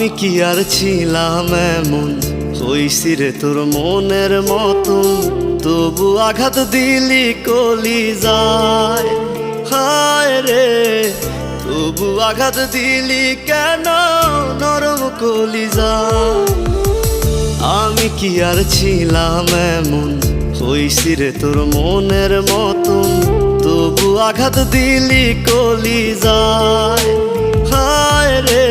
আমি কি আর ছিলাম এমন? হইছি রে তোর মনের মতন তবু আঘাত দিলি কলি যায়। হায় রে, তবু আঘাত দিলি কেন? নরম কলি যায়। আমি কি আর ছিলাম এমন? হইছি রে তোর মনের মতন তবু আঘাত দিলি কলি যায়। হায় রে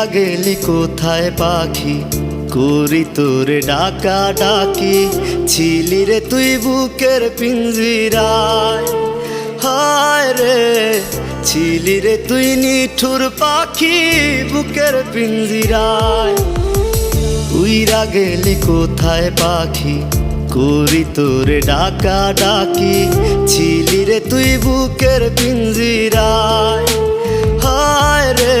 উইরা গেলি কোথায় পাখি? করি তোরে ডাকা ডাকি, ছিলি রে তুই বুকের পিঞ্জিরায়। হায় রে, ছিলি রে তুই নিঠুর পাখি বুকের পিঞ্জিরায়। উইরা গেলি কোথায় পাখি? করি তোরে ডাকা ডাকি, ছিলি রে তুই বুকের পিঞ্জিরায়। হায় রে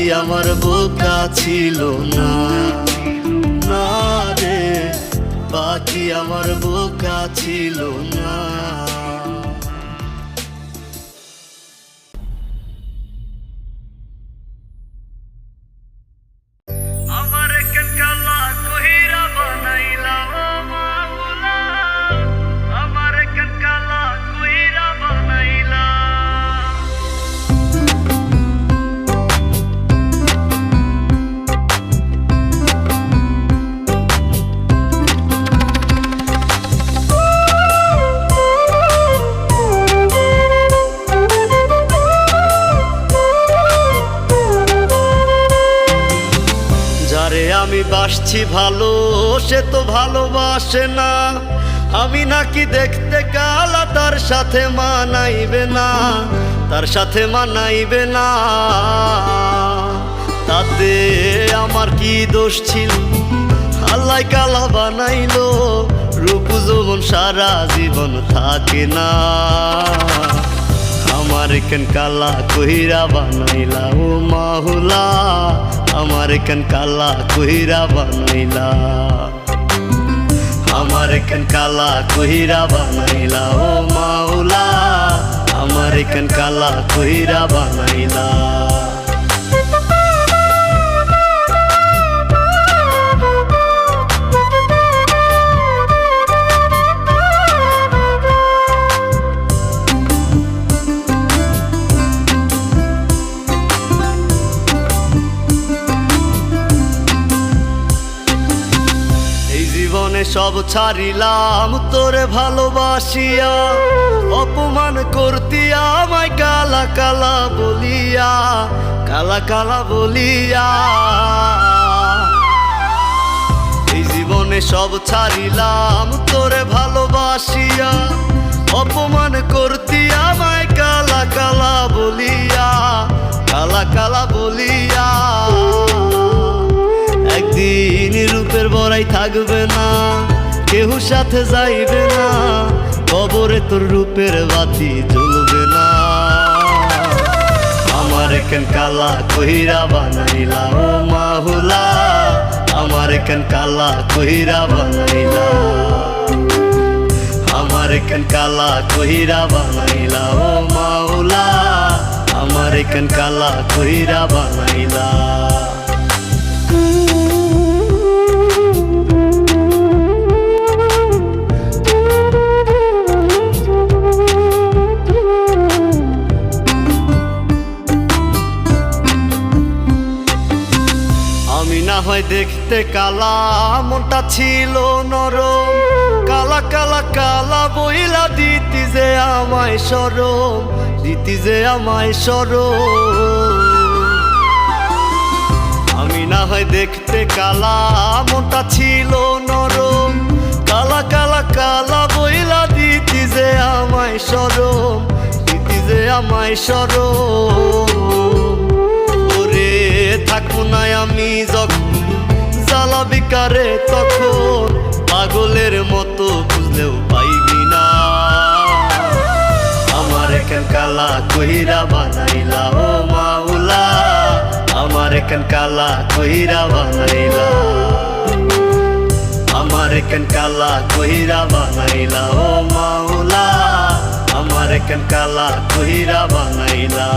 পাখি আমার বোকা ছিল না? না রে পাখি আমার বোকা ছিল না? বাসছি ভালো, সে তো ভালোবাসে না। আমি নাকি দেখতে কালা, তার সাথে মানাইবে না, তার সাথে মানাইবে না। তাতে আমার কি দোষ ছিল? আল্লাহ কালা বানাইলো, রূপ যৌবন সারা জীবন থাকে না। আমার কেন কালা কহিরা বানাইলা? ও মাহুলা, আমার কেন কালা কহিরা বানাইলা? আমার কেন কালা কহিরা বানাইলা? ও মাওলা আমার কেন কালা কহিরা বানাইলা? সব ছাড়িলাম, তোরে ভালোবাসিয়া, অপমান করতি আমায় কালা কালা বলিয়া, কালা কালা বলিয়া। এই জীবনে সব ছাড়িলাম, তোরে ভালোবাসিয়া, অপমান করতি আমায় কালা কালা বলিয়া, কালা কালা বলিয়া। একদিন রূপের বড়াই থাকবে না কেউ সাথে যাইবে না। কবরে তোর রূপের বাতি জ্বলবে না। আমার কেন কালা কহিরা বানাইলা ও মাহুলা? আমার কেন কালা কহিরা বানাইলা? আমার কেন কালা কহিরা বানাইলা ও মাওলা আমার কেন কালা কহিরা বানাইলা? দেখতে কালা, মনটা ছিল নরম। কালা কালা কালা বইলা দিতি যে আমায় সরম, দিতি যে আমায় সরম। আমি না হয় দেখতে কালা, মনটা ছিল নরম। কালা কালা কালা বইলা দিতি যে আমায় সরম, দিতি যে আমায় সরম। থাকব আমি যখন জ্বালা বিকারে তখন পাগলের মতো বুঝলেও পাইবি না। আমার এখান কালা কহিরা বানাইলা ও মাওলা, আমার এখান কালা কহিরা বানাইলা। আমার এখান কালা কহিরা বানাইলা ও মাওলা, আমার এখান কালা কহিরা বানাইলা।